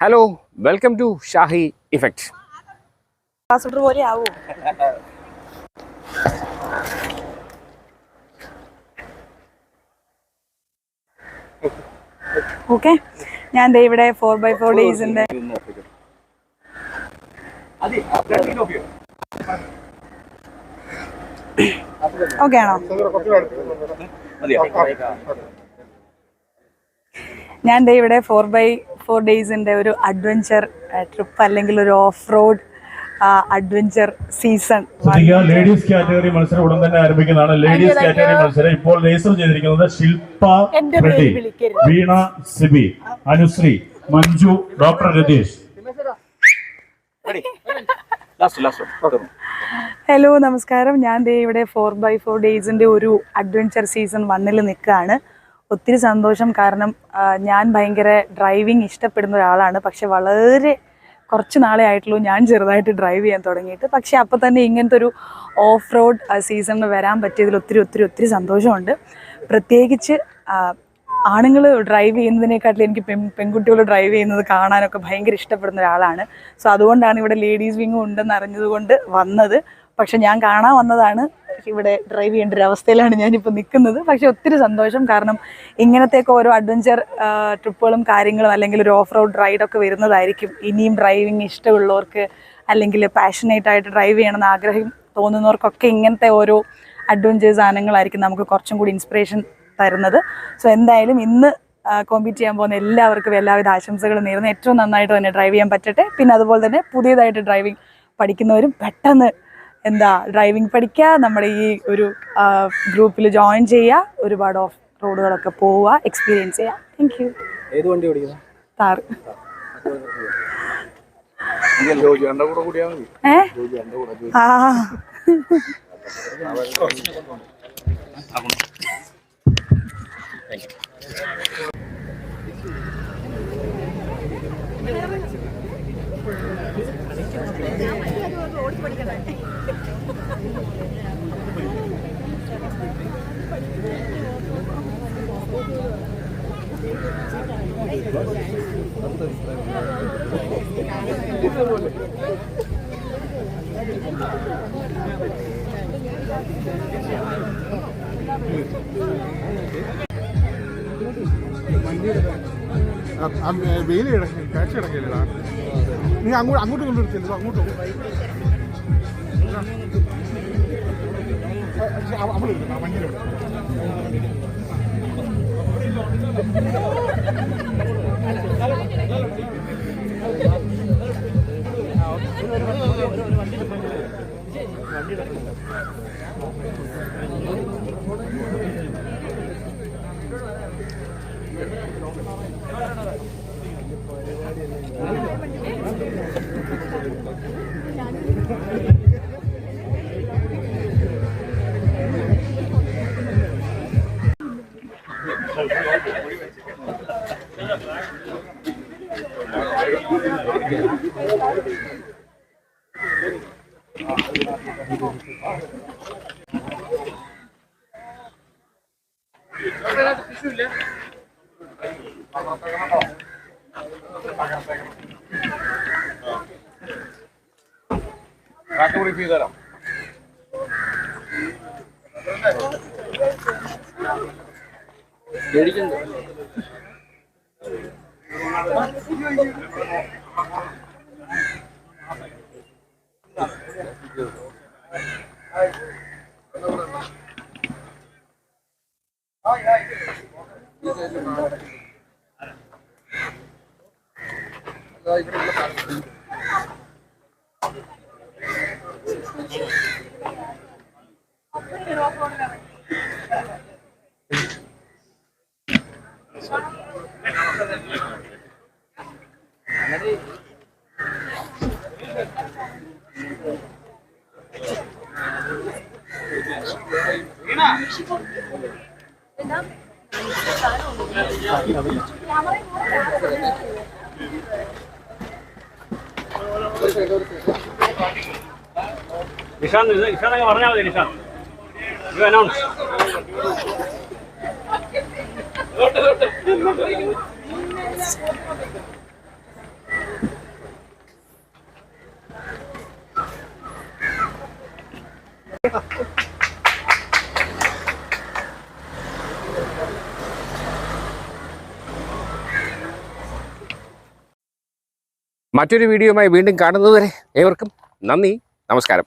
Hello welcome to Shahi effect പോലെ ആവോ. Okay ഞാൻ ദേ ഇവിടെ ഫോർ ബൈ ഫോർ ഡേയ്സിന്റെ ഓക്കെ ആണോ? ഞാൻ ദേ ഇവിടെ ഫോർ ബൈ ഫോർ ഡേയ്സിന്റെ ഒരു അഡ്വഞ്ചർ ട്രിപ്പ് അല്ലെങ്കിൽ ഒരു off road adventure season ladies category മത്സരം ഉടൻ തന്നെ ആരംഭിക്കുന്നതാണ്. ലേഡീസ് കാറ്റഗറി മത്സരം ഇപ്പോൾ രജിസ്റ്റർ ചെയ്തിരിക്കുന്നത് ശില്പ റെഡ്ഡി വിളിക്കരുത്. വീണ സിബി അനുശ്രീ മഞ്ജു ഡോക്ടർ രതീഷ്. ഹലോ നമസ്കാരം. ഞാൻ ദേ ഇവിടെ ഫോർ ബൈ ഫോർ ഡേയ്സിന്റെ ഒരു അഡ്വഞ്ചർ സീസൺ വണ്ണിൽ നിൽക്കുകയാണ്. ഒത്തിരി സന്തോഷം. കാരണം ഞാൻ ഭയങ്കര ഡ്രൈവിംഗ് ഇഷ്ടപ്പെടുന്ന ഒരാളാണ്. പക്ഷെ വളരെ കുറച്ച് നാളെ ആയിട്ടുള്ളൂ ഞാൻ ചെറുതായിട്ട് ഡ്രൈവ് ചെയ്യാൻ തുടങ്ങിയിട്ട്. പക്ഷേ അപ്പോൾ തന്നെ ഇങ്ങനത്തെ ഒരു ഓഫ് റോഡ് സീസണിൽ വരാൻ പറ്റിയതിൽ ഒത്തിരി ഒത്തിരി ഒത്തിരി സന്തോഷമുണ്ട്. പ്രത്യേകിച്ച് ആണുങ്ങൾ ഡ്രൈവ് ചെയ്യുന്നതിനെക്കാട്ടിലും എനിക്ക് പെൺ പെൺകുട്ടികൾ ഡ്രൈവ് ചെയ്യുന്നത് കാണാനൊക്കെ ഭയങ്കര ഇഷ്ടപ്പെടുന്ന ഒരാളാണ്. സോ അതുകൊണ്ടാണ് ഇവിടെ ലേഡീസ് വിങ്ങും ഉണ്ടെന്ന് അറിഞ്ഞതുകൊണ്ട് വന്നത്. പക്ഷെ ഞാൻ കാണാൻ വന്നതാണ്. ഇവിടെ ഡ്രൈവ് ചെയ്യേണ്ട ഒരു അവസ്ഥയിലാണ് ഞാനിപ്പോൾ നിൽക്കുന്നത് പക്ഷേ ഒത്തിരി സന്തോഷം. കാരണം ഇങ്ങനത്തെയൊക്കെ ഓരോ അഡ്വഞ്ചർ ട്രിപ്പുകളും കാര്യങ്ങളും അല്ലെങ്കിൽ ഒരു ഓഫ് റോഡ് റൈഡൊക്കെ വരുന്നതായിരിക്കും. ഇനിയും ഡ്രൈവിംഗ് ഇഷ്ടമുള്ളവർക്ക് അല്ലെങ്കിൽ പാഷനേറ്റ് ആയിട്ട് ഡ്രൈവ് ചെയ്യണമെന്ന് ആഗ്രഹം തോന്നുന്നവർക്കൊക്കെ ഇങ്ങനത്തെ ഓരോ അഡ്വഞ്ചർ സാധനങ്ങളായിരിക്കും നമുക്ക് കുറച്ചും കൂടി ഇൻസ്പിറേഷൻ തരുന്നത്. സോ എന്തായാലും ഇന്ന് കോമ്പീറ്റ് ചെയ്യാൻ പോകുന്ന എല്ലാവർക്കും എല്ലാവിധ ആശംസകളും നേരുന്നു. ഏറ്റവും നന്നായിട്ട് തന്നെ ഡ്രൈവ് ചെയ്യാൻ പറ്റട്ടെ. പിന്നെ അതുപോലെ തന്നെ പുതിയതായിട്ട് ഡ്രൈവിംഗ് പഠിക്കുന്നവരും പെട്ടെന്ന് എന്താ ഡ്രൈവിംഗ് പഠിക്കുക നമ്മുടെ ഈ ഒരു ഗ്രൂപ്പിൽ ജോയിൻ ചെയ്യുക ഒരുപാട് ഓഫ് റോഡുകളൊക്കെ പോവുക എക്സ്പീരിയൻസ് ചെയ്യുക. താങ്ക് യു ഏത് വണ്ടി ഓടിക്കുന്നത് താറ് ഏ? ആ. വെയിൽ കിടക്കില്ല കാഴ്ച കിടക്കില്ലടാ നീ അങ്ങോട്ട് അങ്ങോട്ട് കൊണ്ടുവരുത്തില്ല അങ്ങോട്ട് പോ. പക്ഷെ അവ- അവൾ എടുക്കണം, ആ വണ്ടിയിലോട്ട്. Şöyle. ബ്രീഫ് ചെയ്ത് തരാം আমার നിഷാന്ത് ഇത് നിഷാന്ത് അങ്ങ് പറഞ്ഞാൽ മതി നിഷാന്ത്. യു അനൗൺസ് മറ്റൊരു വീഡിയോയുമായി വീണ്ടും കാണുന്നതുവരെ ഏവർക്കും നന്ദി നമസ്കാരം.